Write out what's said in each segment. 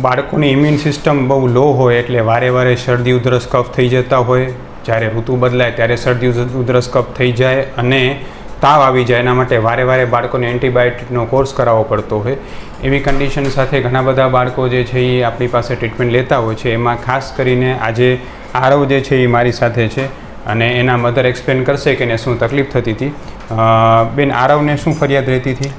બાળકોની immune system બહુ લો હોય એટલે વારે વારે શરદી, ઉધરસ, કફ થઈ જતા હોય. જ્યારે ઋતુ બદલાય ત્યારે શરદી, ઉધ- ઉધરસ, કફ થઈ જાય અને તાવ આવી જાય. એના માટે વારે વારે બાળકોને એન્ટીબાયોટિકનો કોર્સ કરાવવો પડતો હોય. એવી કન્ડિશન સાથે ઘણા બધા બાળકો જે છે એ આપણી પાસે ટ્રીટમેન્ટ લેતા હોય છે. એમાં ખાસ કરીને આજે આરવ જે છે એ મારી સાથે છે અને એના મધર એક્સપ્લેન કરશે કે એને શું તકલીફ થતી હતી. બેન, આરવને શું ફરિયાદ રહેતી હતી?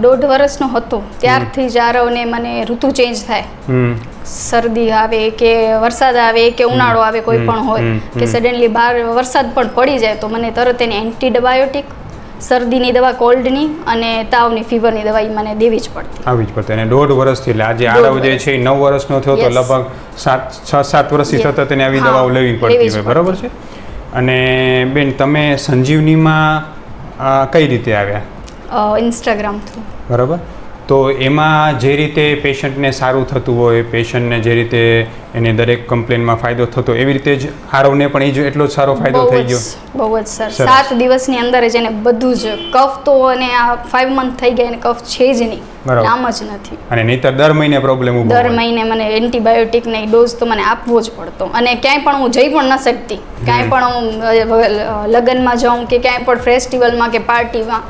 દોઢ વર્ષનો હતો. ત્યારથી જ આરવને મને ઋતુ ચેન્જ થાય. હમ. શરદી આવે કે વરસાદ આવે કે ઉનાળો આવે કોઈ પણ હોય કે સડનલી બહાર વરસાદ પણ પડી જાય તો મને તરત એની એન્ટીબાયોટિક શરદીની દવા કોલ્ડની અને તાવની ફીવરની દવા એ મને દેવી જ પડતી. આવી જ પડતી. અને દોઢ વર્ષથી એટલે આજે આરવ જે છે એ નવ વર્ષનો થયો તો લગભગ સાત છ સાત વર્ષથી. સતત એને આવી દવાઓ લેવી પડતી હોય બરાબર છે? અને બેન તમે સંજીવનીમાં કઈ રીતે આવ્યા? ઇન્સ્ટાગ્રામ થ્રુ બરાબર? તો એમાં જે રીતે પેશન્ટને સારું થતું હોય પેશન્ટને જે રીતે એને દરેક કમ્પ્લેનમાં ફાયદો થતો એવી રીતે જ આરવને પણ એ જ એટલો જ સારો ફાયદો થઈ ગયો. બહુ જ સર. સાત દિવસની અંદર જ એને બધું જ કફ તો અને આ ફાઈવ મંથ થઈ ગયા એને કફ છે જ નહીં. નામ જ નથી. અને નહીતર દર મહિને પ્રોબ્લેમ ઊભો દર મહિને મને એન્ટીબાયોટિક ને ડોઝ તો મને આપવો જ પડતો. અને ક્યાંય પણ હું જઈ પણ ન શકતી. ક્યાંય પણ હું લગ્નમાં જાઉં કે ક્યાંય પણ ફેસ્ટિવલમાં કે પાર્ટીમાં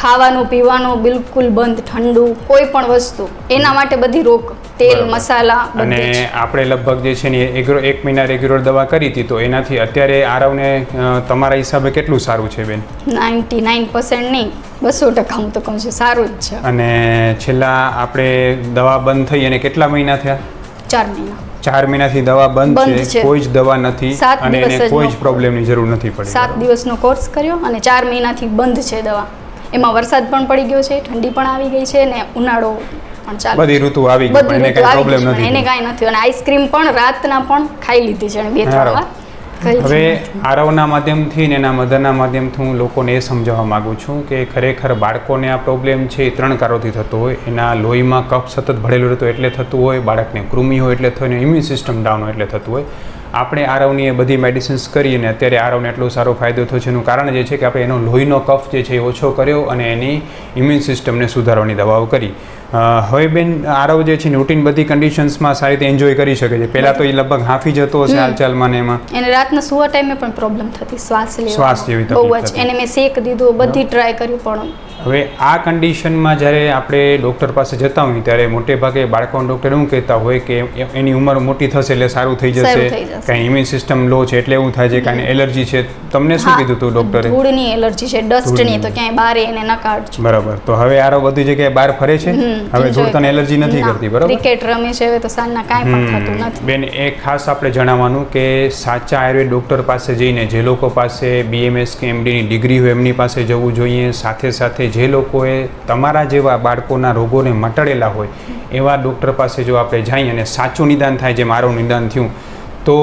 ખાવાનું પીવાનું બિલકુલ બંધ ઠંડુ કોઈ પણ વસ્તુ. એના માટે બધી રોક તેલ મસાલા અને આપણે લગભગ જે છે ને એગ્રો એક મહિના રેગ્યુલર દવા કરી હતી તો એનાથી અત્યારે આરવને તમારા હિસાબે કેટલું સારું છે બેન? નાઇન્ટી નાઇન પર્સન્ટ નહીં બસો ટકા હું તો કહું છું સારું જ છે. અને છેલ્લા આપણે દવા બંધ થઈ અને કેટલા મહિના થયા? ચાર મહિના. ચાર મહિનાથી દવા બંધ છે છે. કોઈ જ દવા નથી અને એને કોઈ જ પ્રોબ્લેમની જરૂર નથી પડી. સાત દિવસનો કોર્સ કર્યો અને ચાર મહિનાથી બંધ છે દવા. એમાં વરસાદ પણ પડી ગયો છે ઠંડી પણ આવી ગઈ છે ને ઉનાળો પણ ચાલુ બધી ઋતુ આવી ગઈ એને કાંઈ પ્રોબ્લેમ નથી એને કાંઈ નથી. અને આઈસ્ક્રીમ પણ રાતના પણ ખાઈ લીધી છે અને બે ત્રણ વાર. હવે આરવના માધ્યમથી ને એના મધરના માધ્યમથી હું લોકોને એ સમજાવવા માગું છું કે ખરેખર બાળકોને આ પ્રોબ્લેમ છે એ ત્રણ કારણોથી થતો હોય. એના લોહીમાં કફ સતત ભળેલું રહેતો એટલે થતું હોય બાળકને કૃમિ હોય એટલે થયું ઇમ્યુન સિસ્ટમ ડાઉન હોય એટલે થતું હોય. આપણે આરવની એ બધી મેડિસિન્સ કરી અને અત્યારે આરવને એટલો સારો ફાયદો થયો છે. એનું કારણ જે છે કે આપણે એનો લોહીનો કફ જે છે એ ઓછો કર્યો અને એની ઇમ્યુન સિસ્ટમને સુધારવાની દવાઓ કરી. હવે બેન આરવ જે છે રૂટીન બધી કન્ડિશન્સમાં સારી રીતે એન્જોય કરી શકે છે. પહેલાં તો એ લગભગ હાંફી જતો હશે હાલચાલમાં ને એમાં. એને રાતના સુવા ટાઈમે પણ પ્રોબ્લેમ થતી શ્વાસ. શ્વાસ જેવી બહુ જ. એને મેં શેક દીધું બધી ટ્રાય કર્યું પણ. હવે આ કન્ડિશનમાં જ્યારે આપણે ડૉક્ટર પાસે જતા હોઈએ ત્યારે મોટે ભાગે બાળકોના ડૉક્ટર એવું કહેતા હોય કે એની ઉંમર મોટી થશે એટલે સારું થઈ જશે. કાંઈ ઇમ્યુન સિસ્ટમ લો છે એટલે એવું થાય છે કાંઈ એલર્જી છે. તમને શું કીધું હતું ડૉક્ટરે ધૂળની એલર્જી છે ડસ્ટની. તો ક્યાંય બહાર એને ન કાઢજો બરાબર. તો હવે આરો બધી જગ્યાએ બહાર ફરે છે? હવે enjoy ધૂળ તને કરે. એલર્જી નથી કરતી બરાબર? ક્રિકેટ રમે છે હવે તો સાંજના કાંઈ પણ થતું નથી. બેન એ ખાસ આપણે જણાવવાનું કે સાચા આયુર્વેદ ડૉક્ટર પાસે જઈને જે લોકો પાસે બીએમએસ કે એમડીની ડિગ્રી હોય એમની પાસે જવું જોઈએ. સાથે સાથે જે લોકોએ તમારા જેવા બાળકોના રોગોને મટાડેલા હોય એવા ડૉક્ટર પાસે જો આપણે જઈએ અને સાચું નિદાન થાય જે મારું નિદાન થયું તો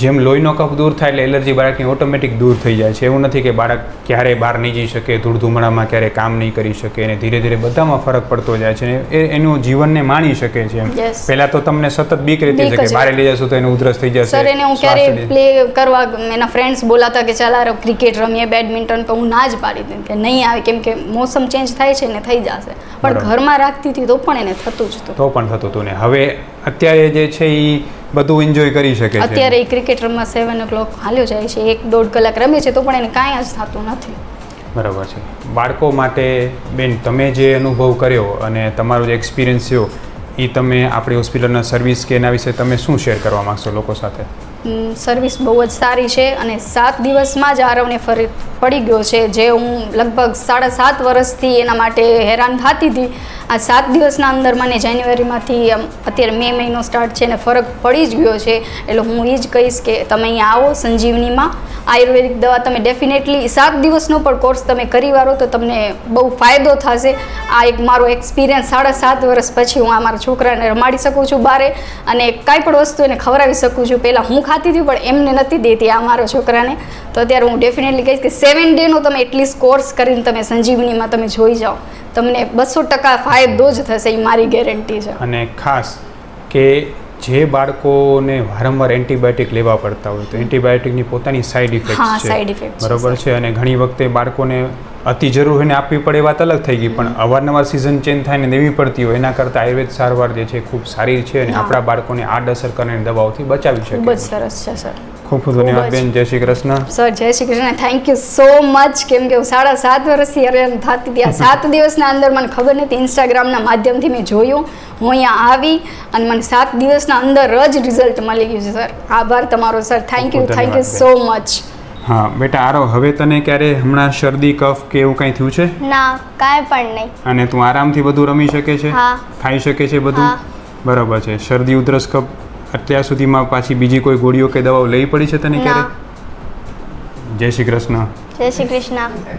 જેમ લોહીનો કફ દૂર થાય એટલે એલર્જી બાળકની ઓટોમેટિક દૂર થઈ જાય છે. એવું નથી કે બાળક ક્યારેય બહાર નહીં જઈ શકે ધૂળ ધૂમડામાં ક્યારેય કામ નહીં કરી શકે અને ધીરે ધીરે બધામાં ફરક પડતો જાય છે એ એનું જીવનને માણી શકે છે. પહેલા તો તમને સતત બીક રહેતી છે કે બહાર લઈ જશો તો એને ઉધરસ થઈ જશે સર એને હું શ્વાસ ક્યારે પ્લે કરવા એના ફ્રેન્ડ્સ બોલાતા કે ચાલ આરો ક્રિકેટ રમીએ બેડમિન્ટન તો હું ના જ પાડી દઉં. કે નહીં આવે કેમ કે મોસમ ચેન્જ થાય છે ને થઈ જશે. પણ ઘરમાં રાખતી હતી તો પણ એને થતું જ તો પણ થતું હતું ને. હવે અત્યારે જે છે એ બધું એન્જોય કરી શકે છે. અત્યારે એ ક્રિકેટ રમવા સેવન ઓ ક્લોક હાલ્યો જાય છે. એક દોઢ કલાક રમે છે તો પણ એને કાંઈ જ થતું નથી. બરાબર છે. બાળકો માટે બેન તમે જે અનુભવ કર્યો અને તમારો જે એક્સપિરિયન્સ થયો એ તમે આપણી હોસ્પિટલના સર્વિસ કે એના વિશે તમે શું શેર કરવા માગશો લોકો સાથે? સર્વિસ બહુ જ સારી છે અને સાત દિવસમાં જ આરવને ફરી પડી ગયો છે, જે હું લગભગ સાડા સાત વર્ષથી એના માટે હેરાન થતી હતી. આ સાત દિવસના અંદર મને જાન્યુઆરીમાંથી અત્યારે મે મહિનો સ્ટાર્ટ છે ને ફરક પડી જ ગયો છે, એટલે હું એ જ કહીશ કે તમે અહીંયા આવો સંજીવનીમાં. આયુર્વેદિક દવા તમે ડેફિનેટલી સાત દિવસનો પણ કોર્સ તમે કરી વારો તો તમને બહુ ફાયદો થશે. આ એક મારો એક્સપિરિયન્સ સાડા સાત વર્ષ પછી હું આ મારા છોકરાને રમાડી શકું છું બારે અને કાંઈ પણ વસ્તુ એને ખવડાવી શકું છું. પહેલાં હું ખાતી હતી પણ એમને નથી દેતી આ મારા છોકરાને. તો અત્યારે હું ડેફિનેટલી કહીશ કે સેવન ડેનો તમે એટલીસ્ટ કોર્સ કરીને તમે સંજીવનીમાં તમે જોઈ જાઓ. તમને બસો ટકા ફાયદો જ થશે એ મારી ગેરંટી છે. અને ખાસ કે જે બાળકોને વારંવાર એન્ટીબાયોટિક લેવા પડતા હોય તો એન્ટીબાયોટિકની પોતાની સાઈડ હા, ઇફેક્ટ છે, બરોબર છે અને ઘણી વખતે બાળકોને અતિ જરૂર હોય ને આપવી પડે એ વાત અલગ થઈ ગઈ પણ અવારનવાર સિઝન ચેન્જ થાય ને દેવી પડતી હોય એના કરતાં આયુર્વેદ સારવાર જે છે ખૂબ સારી છે અને આપણા બાળકોને આડઅસર કરીને દવાઓથી બચાવી ખૂબ જ સરસ છે સર. ખૂબ ખૂબ ધન્યવાદ બેન. જય શ્રી કૃષ્ણ. સર જય Shri Krishna. Thank you so much કેમ કે હું સાડા સાત વર્ષથી હેરાન થતી હતી. આ સાત દિવસના અંદર મને ખબર નથી ઇન્સ્ટાગ્રામના માધ્યમથી મેં જોયું. હું અહીંયા આવી અને મને સાત દિવસના અંદર જ રિઝલ્ટ મળી ગયું છે સર. આભાર તમારો sir. Thank you thank you so much હા બેટા આરો હવે તને ક્યારે હમણાં શરદી કફ કે એવું કંઈ થયું છે? ના કાંઈ પણ નહીં. અને તું આરામથી બધું રમી શકે છે? હા. ખાઈ શકે છે બધું? બરાબર છે. શરદી ઉધરસ કફ અત્યાર સુધીમાં પાછી બીજી કોઈ ગોળીઓ કે દવાઓ લેવી પડી છે તને ક્યારે? જય શ્રી કૃષ્ણ. જય શ્રી કૃષ્ણ.